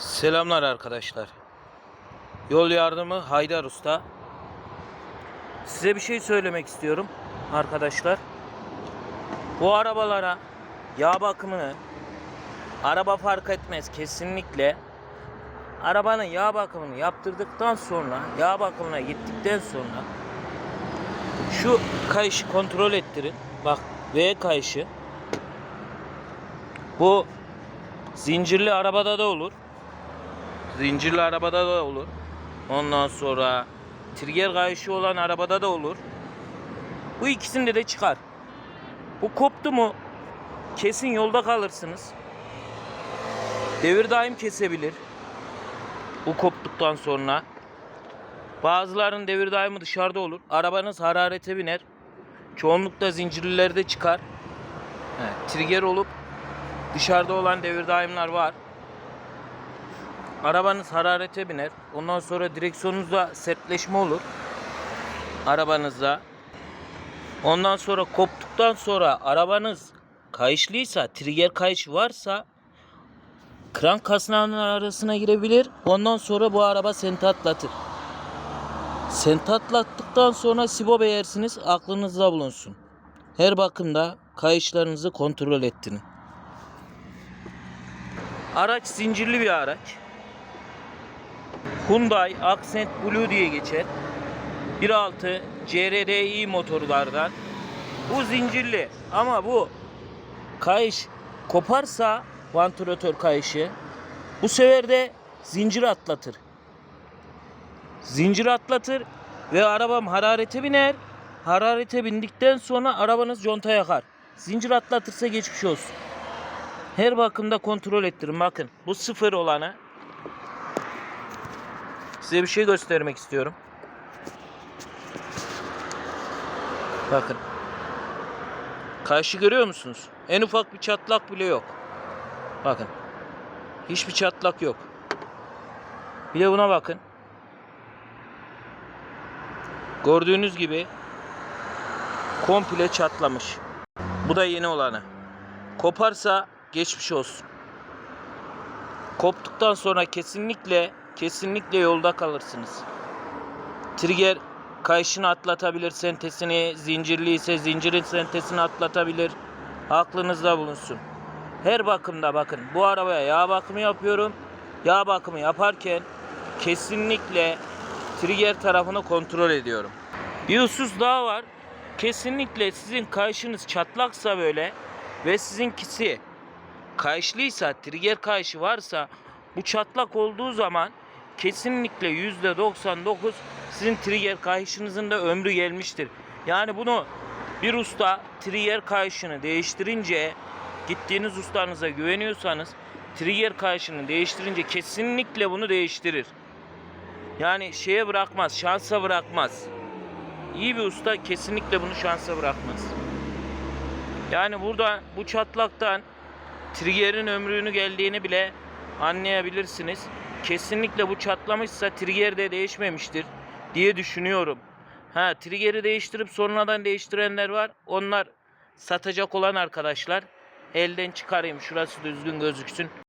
Selamlar arkadaşlar. Yol yardımı Haydar Usta. Size bir şey söylemek istiyorum arkadaşlar. Bu arabalara yağ bakımını araba fark etmez kesinlikle. Arabanın yağ bakımını yaptırdıktan sonra, yağ bakımına gittikten sonra şu kayışı kontrol ettirin. Bak V kayışı. Bu zincirli arabada da olur. Zincirli arabada da olur. Ondan sonra trigger kayışı olan arabada da olur. Bu ikisinde de çıkar. Bu koptu mu kesin yolda kalırsınız. Devir daim kesebilir. Bu koptuktan sonra. Bazılarının devir daimi dışarıda olur. Arabanız hararete biner. Çoğunlukla zincirlilerde çıkar. He, trigger olup dışarıda olan devir daimler var. Arabanız hararete biner. Ondan sonra direksiyonunuzda sertleşme olur. Arabanızda. Ondan sonra koptuktan sonra arabanız kayışlıysa, trigger kayışı varsa krank kasnağının arasına girebilir. Ondan sonra bu araba senti atlatır. Senti atlattıktan sonra sibo beyersiniz aklınızda bulunsun. Her bakımda kayışlarınızı kontrol ettirin. Araç zincirli bir araç. Hyundai Accent Blue diye geçer. 1.6 CRDI motorlardan. Bu zincirli ama bu kayış koparsa vantilatör kayışı bu sefer de zincir atlatır. Zincir atlatır ve arabam hararete biner. Hararete bindikten sonra arabanız conta yakar. Zincir atlatırsa geçmiş olsun. Her bakımda kontrol ettirin. Bakın bu sıfır olanı Size bir şey göstermek istiyorum. Bakın. Karşı görüyor musunuz? En ufak bir çatlak bile yok. Bakın. Hiçbir çatlak yok. Bir de buna bakın. Gördüğünüz gibi komple çatlamış. Bu da yeni olanı. Koparsa geçmiş olsun. Koptuktan sonra kesinlikle kesinlikle yolda kalırsınız. Trigger kayışını atlatabilir sentesini, zincirli ise zincirin sentesini atlatabilir. Aklınızda bulunsun. Her bakımda bakın bu arabaya yağ bakımı yapıyorum. Yağ bakımı yaparken kesinlikle trigger tarafını kontrol ediyorum. Bir husus daha var. Kesinlikle sizin kayışınız çatlaksa böyle ve sizinkisi kayışlıysa, trigger kayışı varsa bu çatlak olduğu zaman kesinlikle %99 sizin trigger kayışınızın da ömrü gelmiştir. Yani bunu bir usta trigger kayışını değiştirince gittiğiniz ustanıza güveniyorsanız trigger kayışını değiştirince kesinlikle bunu değiştirir. Yani şeye bırakmaz, şansa bırakmaz. İyi bir usta kesinlikle bunu şansa bırakmaz. Yani burada bu çatlaktan triggerin ömrünü geldiğini bile anlayabilirsiniz. Kesinlikle bu çatlamışsa trigger de değişmemiştir diye düşünüyorum. Ha triggeri değiştirip sonradan değiştirenler var. Onlar satacak olan arkadaşlar. Elden çıkarayım şurası düzgün gözüksün.